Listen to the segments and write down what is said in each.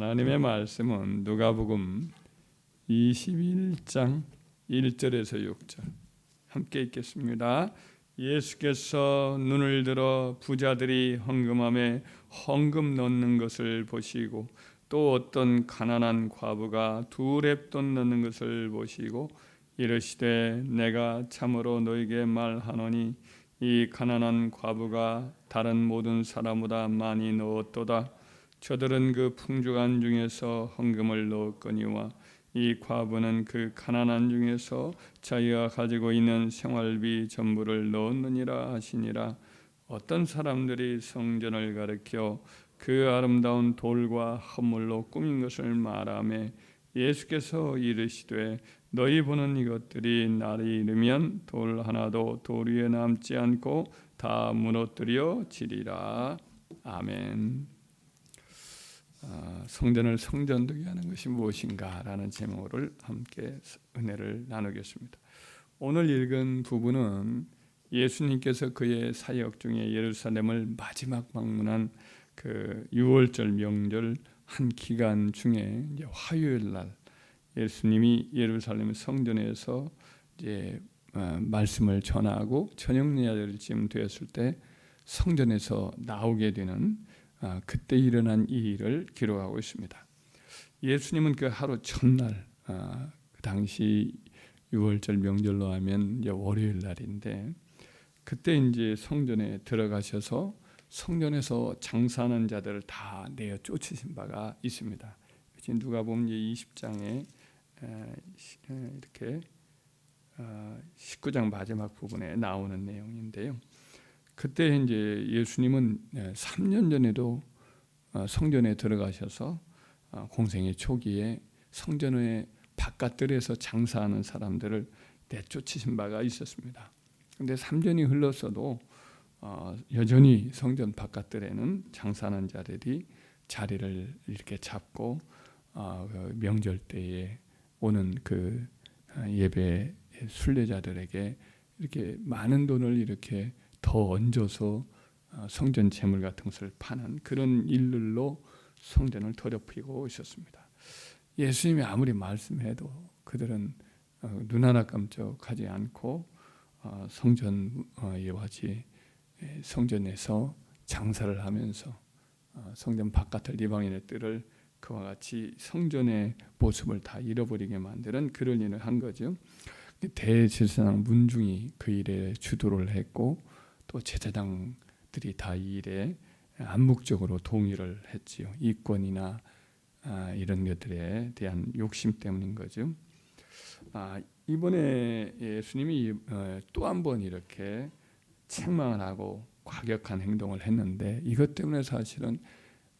하나님의 말씀은 누가복음 21장 1절에서 6절. 함께 읽겠습니다. 예수께서 눈을 들어 부자들이 헌금함에 헌금 넣는 것을 보시고 또 어떤 가난한 과부가 두 랩돈 넣는 것을 보시고 이르시되 내가 참으로 너에게 말하노니 이 가난한 과부가 다른 모든 사람보다 많이 넣었도다 저들은 그 풍족한 중에서 헌금을 넣었거니와 이 과부는 그 가난한 중에서 자기가 가지고 있는 생활비 전부를 넣었느니라 하시니라 어떤 사람들이 성전을 가리켜 그 아름다운 돌과 헌물로 꾸민 것을 말하며 예수께서 이르시되 너희 보는 이것들이 날이 이르면 돌 하나도 돌 위에 남지 않고 다 무너뜨려 지리라 아멘. 아, 성전을 성전되게 하는 것이 무엇인가라는 제목을 함께 은혜를 나누겠습니다. 오늘 읽은 부분은 예수님께서 그의 사역 중에 예루살렘을 마지막 방문한 그 6월절 명절 한 기간 중에 이제 화요일 날 예수님이 예루살렘 성전에서 이제 어, 말씀을 전하고 저녁 예절쯤 되었을 때 성전에서 나오게 되는 아, 그때 일어난 이 일을 기록하고 있습니다. 예수님은 그 하루 첫날 아, 그 당시 6월절 명절로 하면 이제 월요일 날인데 그때 이제 성전에 들어가셔서 성전에서 장사하는 자들을 다 내어 쫓으신 바가 있습니다. 지금 누가 보면 20장에 이렇게 19장 아, 마지막 부분에 나오는 내용인데요. 그때 이제 예수님은 3년 전에도 어, 성전에 들어가셔서 어, 공생의 초기에 성전의 바깥들에서 장사하는 사람들을 내쫓으신 바가 있었습니다. 근데 3년이 흘렀어도 어, 여전히 성전 바깥들에는 장사하는 자들이 자리를 이렇게 잡고 그 명절 때에 오는 그 예배 순례자들에게 이렇게 많은 돈을 이렇게 더 얹어서 어, 성전 재물 같은 것을 파는 그런 일들로 성전을 더럽히고 있었습니다. 예수님이 아무리 말씀해도 그들은 어, 눈 하나 깜짝하지 않고 어, 성전 예화지 성전에서 장사를 하면서 성전 바깥을 이방인의 뜰을 그와 같이 성전의 모습을 다 잃어버리게 만드는 그런 일을 한 거죠. 대제사장 문중이 그 일에 주도를 했고 또 제사장들이 다 이 일에 암묵적으로 동의를 했지요. 이권이나 아, 이런 것들에 대한 욕심 때문인 거죠. 아, 이번에 예수님이 어, 또한 번 이렇게 책망을 하고 과격한 행동을 했는데 이것 때문에 사실은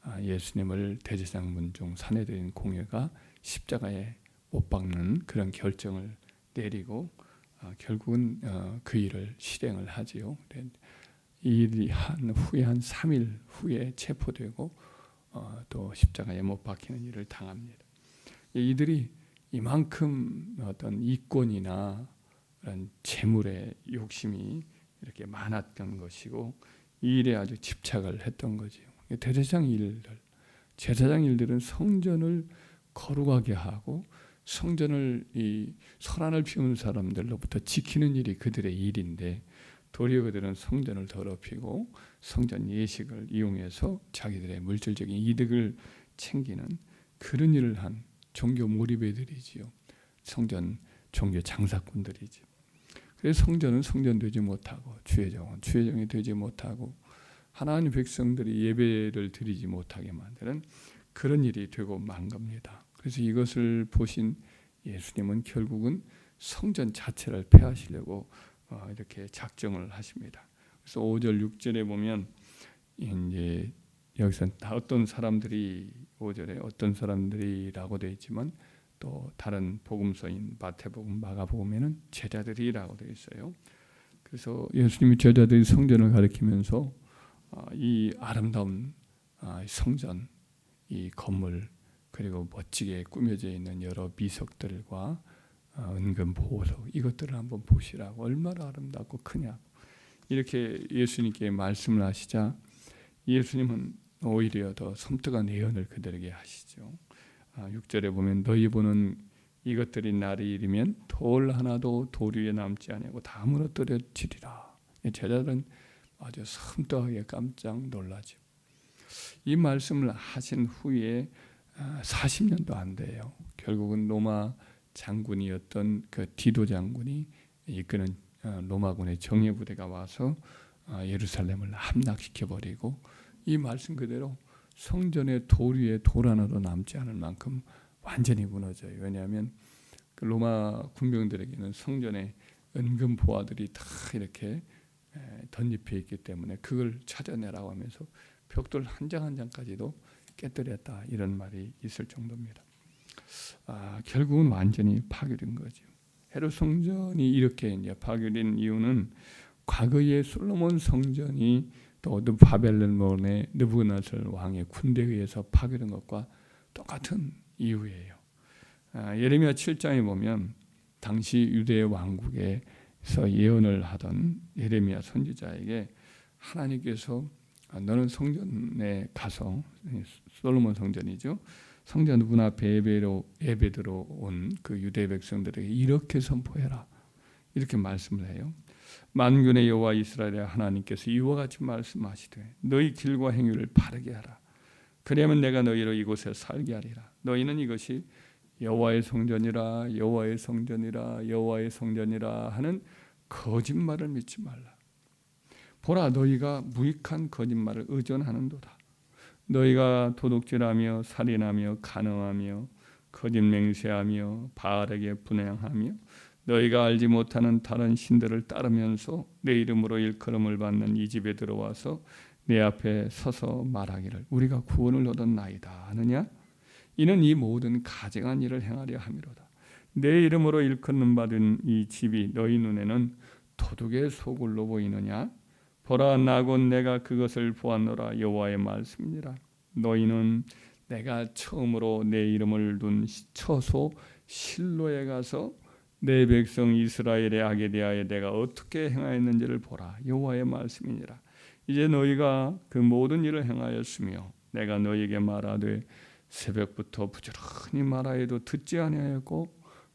아, 예수님을 대제사장 문중 사내들인 공회가 십자가에 못 박는 그런 결정을 내리고 어, 결국은 어, 그 일을 실행을 하지요. 이 일이 한 후에 한 3일 후에 체포되고 어, 또 십자가에 못 박히는 일을 당합니다. 이들이 이만큼 어떤 이권이나 그런 재물의 욕심이 이렇게 많았던 것이고 이 일에 아주 집착을 했던 거지요. 대제사장 일들, 제사장 일들은 성전을 거룩하게 하고 성전을 이 소란을 피우는 사람들로부터 지키는 일이 그들의 일인데 도리어 그들은 성전을 더럽히고 성전 예식을 이용해서 자기들의 물질적인 이득을 챙기는 그런 일을 한 종교 몰입애들이지요. 성전 종교 장사꾼들이지. 그래서 성전은 성전되지 못하고 주의 정은 주의 정이 되지 못하고 하나님 백성들이 예배를 드리지 못하게 만드는 그런 일이 되고 만 겁니다. 그래서 이것을 보신 예수님은 결국은 성전 자체를 폐하시려고 어, 이렇게 작정을 하십니다. 그래서 5절 6절에 보면 이제 여기서 어떤 사람들이 5절에 어떤 사람들이라고 되어 있지만 또 다른 복음서인 마태복음, 마가복음에는 제자들이라고 되어 있어요. 그래서 예수님이 제자들이 성전을 가리키면서 어, 이 아름다운 아, 성전, 이 건물 그리고 멋지게 꾸며져 있는 여러 미석들과 어, 은근 보석 이것들을 한번 보시라고 얼마나 아름답고 크냐 이렇게 예수님께 말씀을 하시자 예수님은 오히려 더 섬뜩한 예언을 그들에게 하시죠. 아, 6절에 보면 너희 보는 이것들이 날이 이르면 돌 하나도 돌 위에 남지 아니하고 다 무너뜨려지리라. 이 제자들은 아주 섬뜩하게 깜짝 놀라죠. 이 말씀을 하신 후에 40년도 안 돼요. 결국은 로마 장군이었던 그 디도 장군이 이끄는 어, 로마군의 정예 부대가 와서 어, 예루살렘을 함락시켜 버리고 이 말씀 그대로 성전의 돌 위에 돌 하나도 남지 않을 만큼 완전히 무너져요. 왜냐하면 그 로마 군병들에게는 성전에 은근 보화들이 다 이렇게 덧입혀 있기 때문에 그걸 찾아내라고 하면서 벽돌 한 장 한 장까지도 깨뜨렸다 이런 말이 있을 정도입니다. 아, 결국은 완전히 파괴된 거죠. 헤롯 성전이 이렇게 이제 파괴된 이유는 과거의 솔로몬 성전이 또 바벨론의 느부갓네살 왕의 군대에 의해서 파괴된 것과 똑같은 이유예요. 아, 예레미야 7장에 보면 당시 유대 왕국에서 예언을 하던 예레미야 선지자에게 하나님께서 아, 너는 성전에 가서 솔로몬 성전이죠. 성전 문 앞에 예배로 예배드러 온그 유대 백성들에게 이렇게 선포해라. 이렇게 말씀을 해요. 만군의 여호와 이스라엘의 하나님께서 이와 같이 말씀하시되 너희 길과 행위를 바르게 하라. 그러면 내가 너희로 이곳에 살게 하리라. 너희는 이것이 여호와의 성전이라 여호와의 성전이라 여호와의 성전이라 하는 거짓말을 믿지 말라. 보라 너희가 무익한 거짓말을 의존하는도다. 너희가 도둑질하며 살인하며 간음하며 거짓 맹세하며 바알에게 분양하며 너희가 알지 못하는 다른 신들을 따르면서 내 이름으로 일컬음을 받는 이 집에 들어와서 내 앞에 서서 말하기를 우리가 구원을 얻었나이다 하느냐? 이는 이 모든 가증한 일을 행하려 함이로다. 내 이름으로 일컫는 받은 이 집이 너희 눈에는 도둑의 소굴로 보이느냐 보라 나곧 내가 그것을 보았노라. 여호와의 말씀이니라. 너희는 내가 처음으로 내 이름을 둔 처소 실로에 가서 내 백성 이스라엘의 악에 대하여 내가 어떻게 행하였는지를 보라. 여호와의 말씀이니라. 이제 너희가 그 모든 일을 행하였으며 내가 너희에게 말하되 새벽부터 부지런히 말하여도 듣지 아니하였고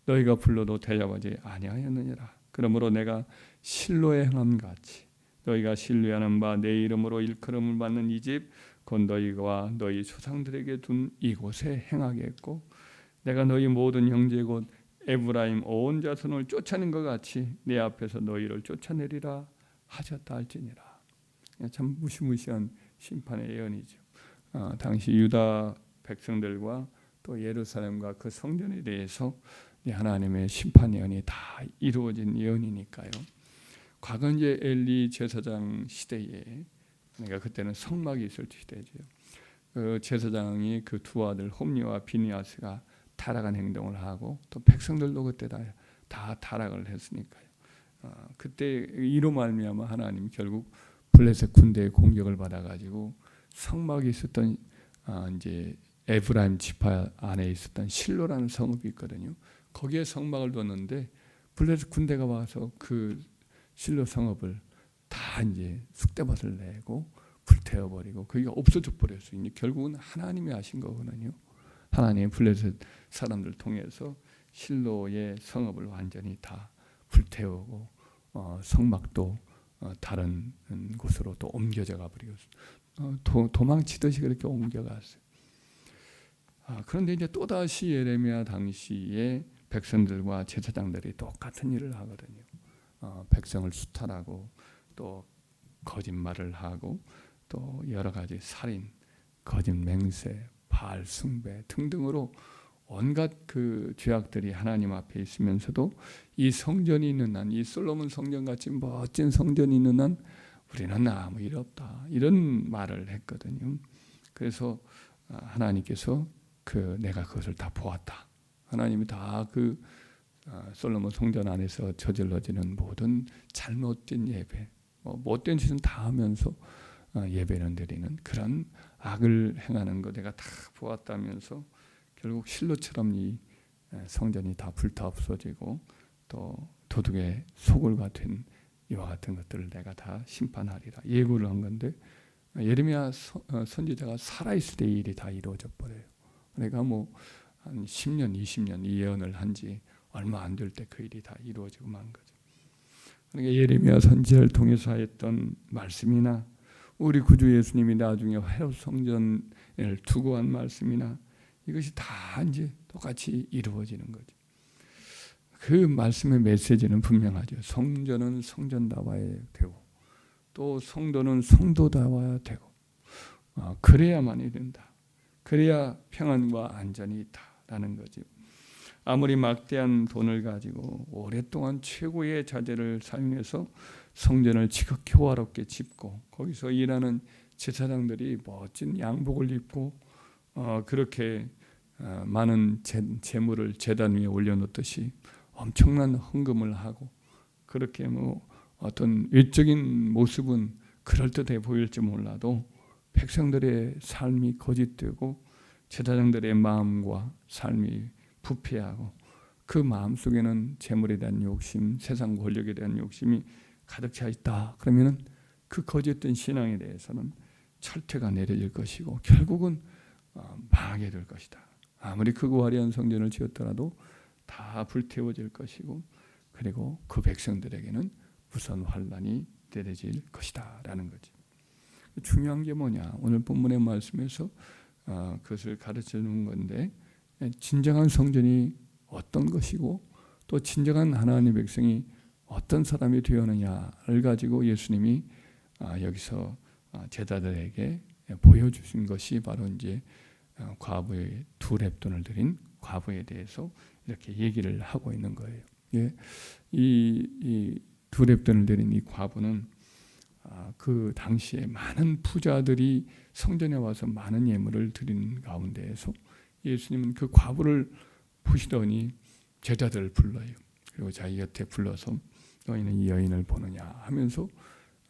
너희가 불러도 대답하지 아니하였느니라. 그러므로 내가 실로에 행함 같이 너희가 신뢰하는 바 내 이름으로 일컬음을 받는 이 집 곧 너희와 너희 조상들에게 둔 이곳에 행하겠고 내가 너희 모든 형제 곧 에브라임 온 자손을 쫓아낸 것 같이 내 앞에서 너희를 쫓아내리라 하셨다 할지니라. 참 무시무시한 심판의 예언이죠. 어, 당시 유다 백성들과 또 예루살렘과 그 성전에 대해서 하나님의 심판 예언이 다 이루어진 예언이니까요. 과거 이제 엘리 제사장 시대에 그러니까 그때는 성막이 있을 시대죠. 그 제사장이 그 두 아들 홈리와 비니아스가 타락한 행동을 하고 또 백성들도 그때 다, 다 타락을 했으니까요. 어, 그때 이로 말미암아 하나님 결국 블레셋 군대의 공격을 받아가지고 성막이 있었던 어, 이제 에브라임 지파 안에 있었던 실로라는 성읍이 있거든요. 거기에 성막을 뒀는데 블레셋 군대가 와서 그 실로 성읍을 다 이제 쑥대밭을 내고 불태워 버리고 그게 없어져 버렸어요. 이제 결국은 하나님이 하신 거거든요. 하나님 블레셋 사람들 통해서 실로의 성읍을 완전히 다 불태우고 어, 성막도 어, 다른 곳으로 또 옮겨져 가 버리고 어, 도, 도망치듯이 그렇게 옮겨갔어요. 아, 그런데 이제 또 다시 예레미야 당시에 백성들과 제사장들이 똑같은 일을 하거든요. 어, 백성을 수탈하고 또 거짓말을 하고 또 여러 가지 살인, 거짓 맹세, 바알 숭배 등등으로 온갖 그 죄악들이 하나님 앞에 있으면서도 이 성전이 있는 한, 이 솔로몬 성전 같이 멋진 성전이 있는 한 우리는 아무 일 없다 이런 말을 했거든요. 그래서 아, 하나님께서 그 내가 그것을 다 보았다. 하나님이 다그 아, 솔로몬 성전 안에서 저질러지는 모든 잘못된 예배, 뭐 못된 짓은 다 하면서 아, 예배는 드리는 그런 악을 행하는 거 내가 다 보았다면서 결국 실로처럼 이 성전이 다 불타 없어지고 또 도둑의 소굴과 된 이와 같은 것들을 내가 다 심판하리라 예고를 한 건데 예레미야 선- 어, 선지자가 살아 있을 때 이 일이 다 이루어져 버려요. 그러니까 뭐한 10년, 20년 이 예언을 한지 얼마 안 될 때 그 일이 다 이루어지고 만 거죠. 그러니까 예레미야 선지자를 통해서 하였던 말씀이나 우리 구주 예수님이 나중에 회로 성전을 두고 한 말씀이나 이것이 다 이제 똑같이 이루어지는 거죠. 그 말씀의 메시지는 분명하죠. 성전은 성전다워야 되고 또 성도는 성도다워야 되고 아, 그래야만이 된다. 그래야 평안과 안전이 있다라는 거죠. 아무리 막대한 돈을 가지고 오랫동안 최고의 자재를 사용해서 성전을 지극히 호화롭게 짓고 거기서 일하는 제사장들이 멋진 양복을 입고 어, 그렇게 어, 많은 재, 재물을 제단 위에 올려놓듯이 엄청난 헌금을 하고 그렇게 뭐 어떤 외적인 모습은 그럴듯해 보일지 몰라도 백성들의 삶이 거짓되고 제사장들의 마음과 삶이 부패하고 그 마음 속에는 재물에 대한 욕심, 세상 권력에 대한 욕심이 가득 차 있다. 그러면은 그 거짓된 신앙에 대해서는 철퇴가 내려질 것이고 결국은 어, 망하게 될 것이다. 아무리 크고 화려한 성전을 지었더라도 다 불태워질 것이고 그리고 그 백성들에게는 무선 환란이 내려질 것이다라는 거지. 중요한 게 뭐냐? 오늘 본문의 말씀에서 어, 그것을 가르쳐 주는 건데 진정한 성전이 어떤 것이고 또 진정한 하나님의 백성이 어떤 사람이 되었느냐를 가지고 예수님이 아, 여기서 아, 제자들에게 보여주신 것이 바로 이제 어, 과부의 두 랩돈을 드린 과부에 대해서 이렇게 얘기를 하고 있는 거예요. 예, 이두 랩돈을 드린 이 과부는 아, 그 당시에 많은 부자들이 성전에 와서 많은 예물을 드린 가운데에서 예수님은 그 과부를 보시더니 제자들을 불러요. 그리고 자기 곁에 불러서 너희는 이 여인을 보느냐 하면서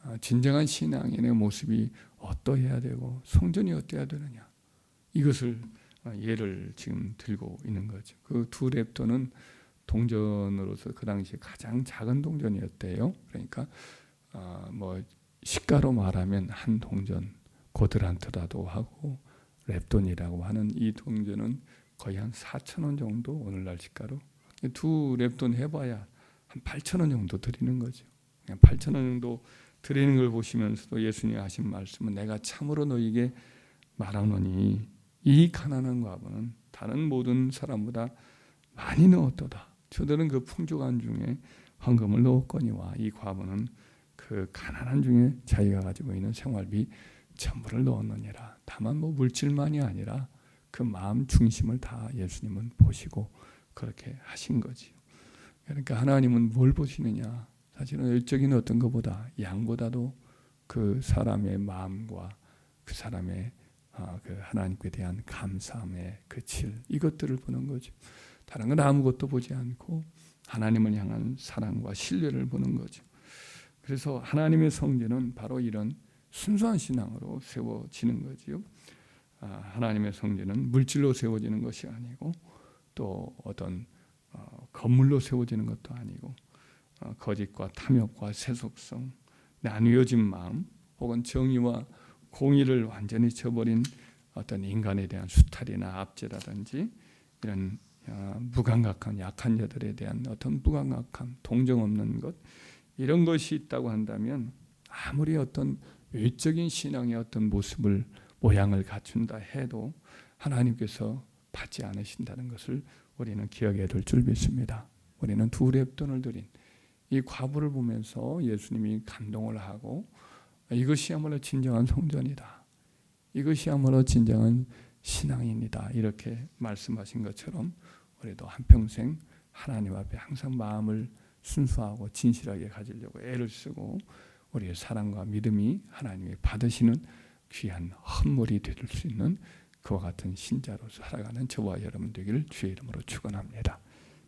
아, 진정한 신앙인의 모습이 어떠해야 되고 성전이 어떠해야 되느냐 이것을 아, 예를 지금 들고 있는 거죠. 그 두 랩도는 동전으로서 그 당시에 가장 작은 동전이었대요. 그러니까 아, 뭐 시가로 말하면 한 동전 고드란트라도 하고 랩돈이라고 하는 이 동전은 거의 한 4천 원 정도 오늘날 시가로 두 랩돈 해봐야 한 8천 원 정도 드리는 거죠. 8천 원 정도 드리는 걸 보시면서도 예수님이 하신 말씀은 내가 참으로 너에게 말하노니 이 가난한 과부는 다른 모든 사람보다 많이 넣었도다. 저들은 그 풍족한 중에 헌금을 넣었거니와 이 과부는 그 가난한 중에 자기가 가지고 있는 생활비 전부를 넣었느니라. 다만 뭐 물질만이 아니라 그 마음 중심을 다 예수님은 보시고 그렇게 하신 거지요. 그러니까 하나님은 뭘 보시느냐? 사실은 일적인 어떤 것보다 양보다도 그 사람의 마음과 그 사람의 아, 그 하나님께 대한 감사함의 그 질 이것들을 보는 거죠. 다른 건 아무것도 보지 않고 하나님을 향한 사랑과 신뢰를 보는 거죠. 그래서 하나님의 성전은 바로 이런 순수한 신앙으로 세워지는 거지요. 아, 하나님의 성전은 물질로 세워지는 것이 아니고 또 어떤 어, 건물로 세워지는 것도 아니고 어, 거짓과 탐욕과 세속성, 나뉘어진 마음, 혹은 정의와 공의를 완전히 저버린 어떤 인간에 대한 수탈이나 압제라든지 이런 어, 무감각한 약한 자들에 대한 어떤 무감각함, 동정 없는 것 이런 것이 있다고 한다면 아무리 어떤 외적인 신앙의 어떤 모습을 모양을 갖춘다 해도 하나님께서 받지 않으신다는 것을 우리는 기억해야 될 줄 믿습니다. 우리는 두 랩돈을 드린 이 과부를 보면서 예수님이 감동을 하고 이것이야말로 진정한 성전이다. 이것이야말로 진정한 신앙입니다. 이렇게 말씀하신 것처럼 우리도 한평생 하나님 앞에 항상 마음을 순수하고 진실하게 가지려고 애를 쓰고 우리의 사랑과 믿음이 하나님이 받으시는 귀한 헌물이 될 수 있는 그와 같은 신자로 살아가는 저와 여러분 되기를 주의 이름으로 축원합니다.